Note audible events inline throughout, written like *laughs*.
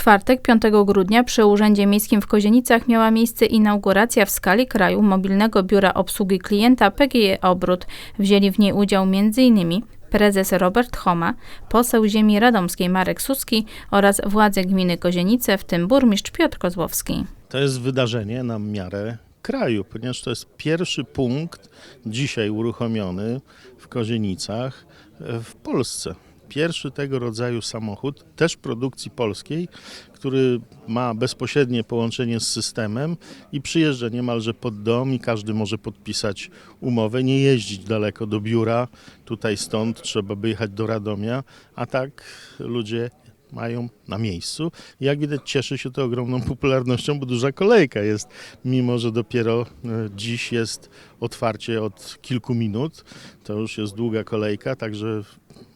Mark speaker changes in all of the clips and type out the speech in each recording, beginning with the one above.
Speaker 1: czwartek, 5 grudnia, przy Urzędzie Miejskim w Kozienicach miała miejsce inauguracja w skali kraju mobilnego biura obsługi klienta PGE Obrót. Wzięli w niej udział m.in. prezes Robert Homa, poseł ziemi radomskiej Marek Suski oraz władze gminy Kozienice, w tym burmistrz Piotr Kozłowski.
Speaker 2: To jest wydarzenie na miarę kraju, ponieważ to jest pierwszy punkt dzisiaj uruchomiony w Kozienicach w Polsce. Pierwszy tego rodzaju samochód, też produkcji polskiej, który ma bezpośrednie połączenie z systemem i przyjeżdża niemalże pod dom i każdy może podpisać umowę, nie jeździć daleko do biura, tutaj stąd trzeba by jechać do Radomia, a tak ludzie mają na miejscu. Jak widać cieszy się to ogromną *laughs* popularnością, bo duża kolejka jest, mimo że dopiero e, dziś jest otwarcie od kilku minut, to już jest długa kolejka, także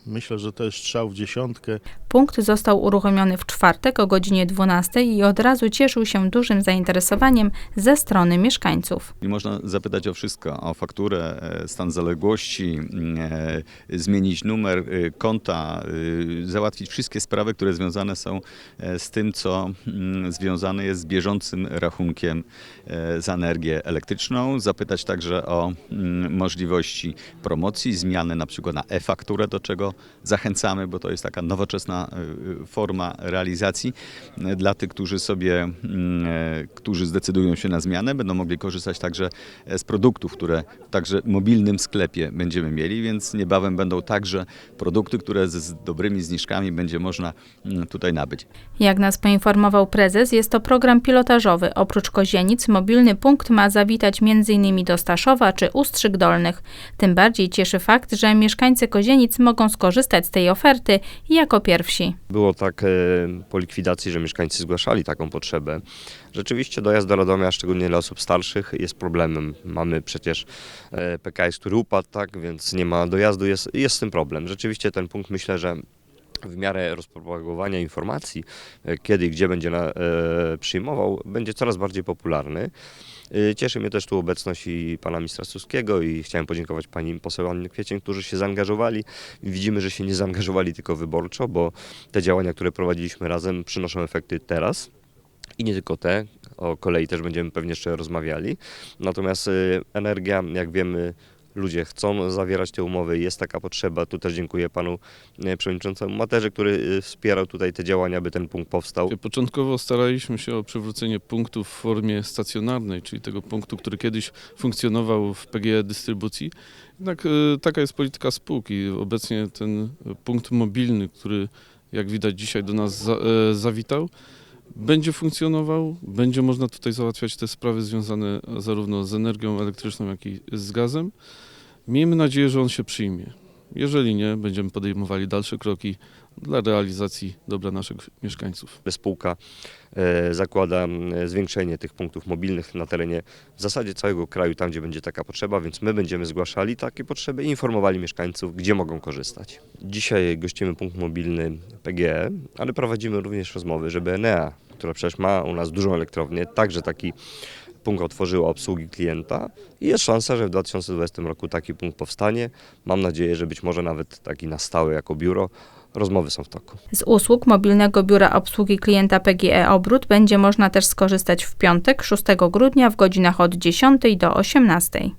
Speaker 2: myślę, że to jest strzał w dziesiątkę.
Speaker 1: Punkt został uruchomiony w czwartek o godzinie 12 i od razu cieszył się dużym zainteresowaniem ze strony mieszkańców.
Speaker 3: I można zapytać o wszystko, o fakturę, e, stan zaległości, e, zmienić numer e, konta, załatwić wszystkie sprawy, które związane są z tym, co mm, związane jest z bieżącym rachunkiem za energię elektryczną. Zapytać także o mm, możliwości promocji, zmiany na przykład na e-fakturę, do czego zachęcamy, bo to jest taka nowoczesna e, forma realizacji. Dla tych, którzy sobie, mm, e, którzy zdecydują się na zmianę, będą mogli korzystać także e, z produktów, które w także mobilnym sklepie będziemy mieli, więc niebawem będą także produkty, które z, z dobrymi zniżkami będzie można mm, tutaj nabyć.
Speaker 1: Jak nas poinformował prezes, jest to program pilotażowy. Oprócz Kozienic mobilny punkt ma zawitać m.in. do Staszowa czy Ustrzyk Dolnych. Tym bardziej cieszy fakt, że mieszkańcy Kozienic mogą skorzystać z tej oferty jako pierwsi.
Speaker 4: Było tak e, po likwidacji, że mieszkańcy zgłaszali taką potrzebę. Rzeczywiście dojazd do Radomia, szczególnie dla osób starszych, jest problemem. Mamy przecież e, PKS, który upadł, tak, więc nie ma dojazdu, jest, jest z tym problem. Rzeczywiście ten punkt myślę, że w miarę rozpropagowania informacji, e, kiedy i gdzie będzie na, e, przyjmował, będzie coraz bardziej popularny. E, Cieszy mnie też tu obecność i pana ministra Suskiego i chciałem podziękować pani poseł Annie Kwiecień, którzy się zaangażowali. Widzimy, że się nie zaangażowali tylko wyborczo, bo te działania, które prowadziliśmy razem przynoszą efekty teraz. I nie tylko te, o kolei też będziemy pewnie jeszcze rozmawiali. Natomiast energia, jak wiemy, ludzie chcą zawierać te umowy, jest taka potrzeba. Tu też dziękuję panu y, przewodniczącemu Materze, który y, wspierał tutaj te działania, by ten punkt powstał.
Speaker 5: Początkowo staraliśmy się o przywrócenie punktu w formie stacjonarnej, czyli tego punktu, który kiedyś funkcjonował w PGE dystrybucji. Jednak e, taka jest polityka spółki. Obecnie ten punkt mobilny, który jak widać dzisiaj do nas za, e, zawitał, będzie funkcjonował, będzie można tutaj załatwiać te sprawy związane zarówno z energią elektryczną, jak i z gazem. Miejmy nadzieję, że on się przyjmie. Jeżeli nie, będziemy podejmowali dalsze kroki dla realizacji dobra naszych mieszkańców.
Speaker 4: Spółka e, zakłada zwiększenie tych punktów mobilnych na terenie w zasadzie całego kraju, tam gdzie będzie taka potrzeba, więc my będziemy zgłaszali takie potrzeby i informowali mieszkańców, gdzie mogą korzystać. Dzisiaj gościmy punkt mobilny PGE, ale prowadzimy również rozmowy, żeby Enea, która przecież ma u nas dużą elektrownię, także taki punkt otworzyła obsługi klienta i jest szansa, że w 2020 roku taki punkt powstanie. Mam nadzieję, że być może nawet taki na stałe jako biuro. Rozmowy są w toku.
Speaker 1: Z usług mobilnego biura obsługi klienta PGE Obrót będzie można też skorzystać w piątek, 6 grudnia w godzinach od 10 do 18.